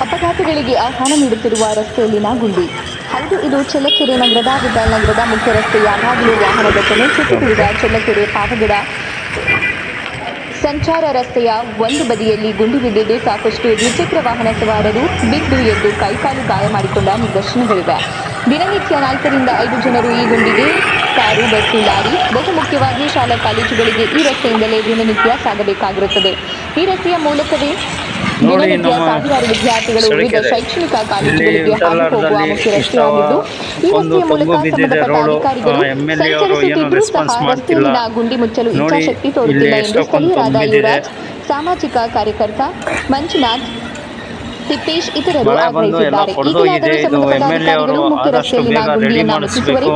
ಹಣ ನೀಡುತ್ತಿರುವ ರಸ್ತೆಯಲ್ಲಿನ ಗುಂಡಿ. ಹೌದು, ಇದು ಚಳ್ಳಕೆರೆ ನಗರದ ವಿಠಲ್ ನಗರದ ಮುಖ್ಯ ರಸ್ತೆ ಯಾವಾಗಲೂ ವಾಹನ ದಟ್ಟಣೆ ಸುತ್ತಿದ ಚಳ್ಳಕೆರೆ ಪಾವಗಡ ಸಂಚಾರ ರಸ್ತೆಯ ಒಂದು ಬದಿಯಲ್ಲಿ ಗುಂಡಿ ಬಿದ್ದಿದ್ದು ಸಾಕಷ್ಟು ದ್ವಿಚಕ್ರ ವಾಹನ ಸವಾರರು ಬಿದ್ದು ಎದ್ದು ಕೈಕಾಲು ಗಾಯ ಮಾಡಿಕೊಂಡ ನಿದರ್ಶನಗಳಿವೆ. ದಿನನಿತ್ಯ ನಾಲ್ಕರಿಂದ ಐದು ಜನರು ಈ ಗುಂಡಿಗೆ ಕಾರು, ಬಸ್ಸು, ಲಾರಿ ಬಹುಮುಖ್ಯವಾಗಿ ಶಾಲಾ ಕಾಲೇಜುಗಳಿಗೆ ಈ ರಸ್ತೆಯಿಂದಲೇ ದಿನನಿತ್ಯ ಸಾಗಬೇಕಾಗಿರುತ್ತದೆ. ಈ ರಸ್ತೆಯ ಮೂಲಕವೇ ನೋಡಿ ನಮ್ಮ ಈ ಒಂದು ರಸ್ತೆಯ ಬಿದ್ದಿದೆ ರೋಡು. ಅಧಿಕಾರಿಗಳು ಆ, MLA ಅವರು ಏನು ರೆಸ್ಪಾನ್ಸ್ ಮಾಡ್ತಿಲ್ಲ. ಗುಂಡಿ ಮುಚ್ಚಲು ನೋಡಿ, ಇಲ್ಲಿ ಎಷ್ಟೊಂದು ತುಂಬಿದೆ. ಸಾಮಾಜಿಕ ಕಾರ್ಯಕರ್ತ ಮಂಜುನಾಥ್ ತಿಪ್ಪೇಶ್ ಇತರರು ಮಳೆ ಬಂದು ಎಲ್ಲ ಆಗ್ರಹಿಸಿದ್ದಾರೆ ಈಗಲಾದರೂ ಸಂಬಂಧಪಟ್ಟ ಅವರು ಅಧಿಕಾರಿಗಳು ಮುಖ್ಯ ಆದಷ್ಟು ಬೇಗ ಗುಂಡಿಯನ್ನು ರೆಡಿ ಮಾಡಿಸ್ಬೇಕು.